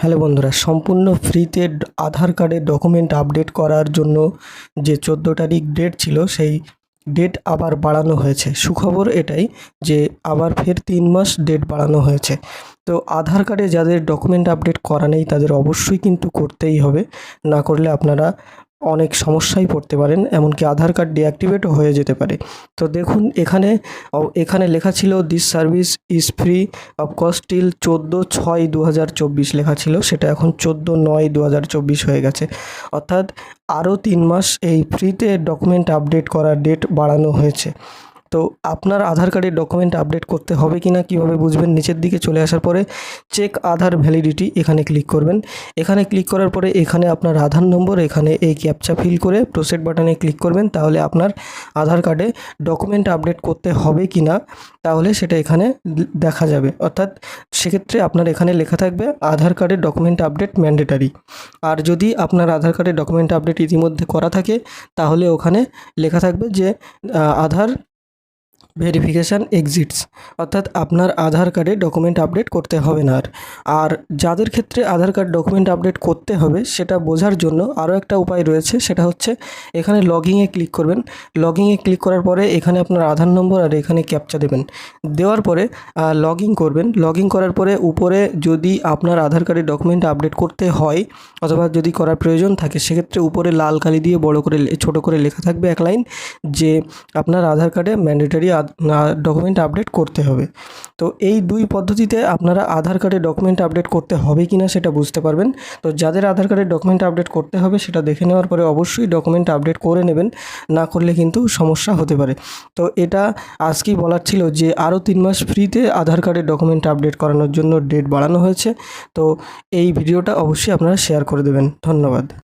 Hello বন্ধুরা, সম্পূর্ণ ফ্রিতে আধার কার্ডের ডকুমেন্ট আপডেট করার জন্য যে চোদ্দ তারিখ ডেট ছিল, সেই ডেট আবার বাড়ানো হয়েছে। সুখবর এটাই যে আবার ফের তিন মাস ডেট বাড়ানো হয়েছে। তো আধার কার্ডে যাদের ডকুমেন্ট আপডেট করা নেই, তাদের অবশ্যই কিন্তু করতেই হবে। না করলে আপনারা অনেক সমস্যায় পড়তে পারেন, এমনকি আধার কার্ড ডিঅ্যাক্টিভেটও হয়ে যেতে পারে। তো দেখুন, এখানে এখানে লেখা ছিল this service is free of cost till চোদ্দ ছয় দু লেখা ছিল। সেটা এখন চোদ্দ নয় দু হয়ে গেছে। অর্থাৎ আরও তিন মাস এই ফ্রিতে ডকুমেন্ট আপডেট করার ডেট বাড়ানো হয়েছে। তো আপনার আধার কার্ডের ডকুমেন্ট আপডেট করতে হবে কি না কীভাবে বুঝবেন? নিচের দিকে চলে আসার পরে চেক আধার ভ্যালিডিটি এখানে ক্লিক করবেন। এখানে ক্লিক করার পরে এখানে আপনার আধার নম্বর, এখানে এই ক্যাপচা ফিল করে প্রসেড বাটনে ক্লিক করবেন। তাহলে আপনার আধার কার্ডে ডকুমেন্ট আপডেট করতে হবে কি না তাহলে সেটা এখানে দেখা যাবে। অর্থাৎ সেক্ষেত্রে আপনার এখানে লেখা থাকবে আধার কার্ডের ডকুমেন্ট আপডেট ম্যান্ডেটারি আর যদি আপনার আধার কার্ডের ডকুমেন্ট আপডেট ইতিমধ্যে করা থাকে, তাহলে ওখানে লেখা থাকবে যে আধার ভেরিফিকেশান এক্সিটস অর্থাৎ আপনার আধার কার্ডে ডকুমেন্ট আপডেট করতে হবে না আর। আর যাদের ক্ষেত্রে আধার কার্ড ডকুমেন্ট আপডেট করতে হবে, সেটা বোঝার জন্য আরও একটা উপায় রয়েছে, সেটা হচ্ছে এখানে লগিংয়ে ক্লিক করবেন। লগিংয়ে ক্লিক করার পরে এখানে আপনার আধার নম্বর আর এখানে ক্যাপচা দেবেন। দেওয়ার পরে লগ করবেন। লগ করার পরে উপরে যদি আপনার আধার কার্ডের ডকুমেন্ট আপডেট করতে হয়, অথবা যদি করার প্রয়োজন থাকে, সেক্ষেত্রে উপরে লাল কালি দিয়ে বড় করে ছোট করে লেখা থাকবে এক লাইন যে আপনার আধার কার্ডে ম্যান্ডেটারি ডকুমেন্ট আপডেট করতে হবে। তো এই দুই পদ্ধতিতে আপনারা আধার কার্ডে ডকুমেন্ট আপডেট করতে হবে কি না সেটা বুঝতে পারবেন। তো যাদের আধার কার্ডে ডকুমেন্ট আপডেট করতে হবে সেটা দেখে নেওয়ার পরে অবশ্যই ডকুমেন্ট আপডেট করে নেবেন। না করলে কিন্তু সমস্যা হতে পারে। তো এটা আজকেই বলার ছিল যে আরও তিন মাস ফ্রিতে আধার কার্ডের ডকুমেন্ট আপডেট করানোর জন্য ডেট বাড়ানো হয়েছে। তো এই ভিডিওটা অবশ্যই আপনারা শেয়ার করে দেবেন। ধন্যবাদ।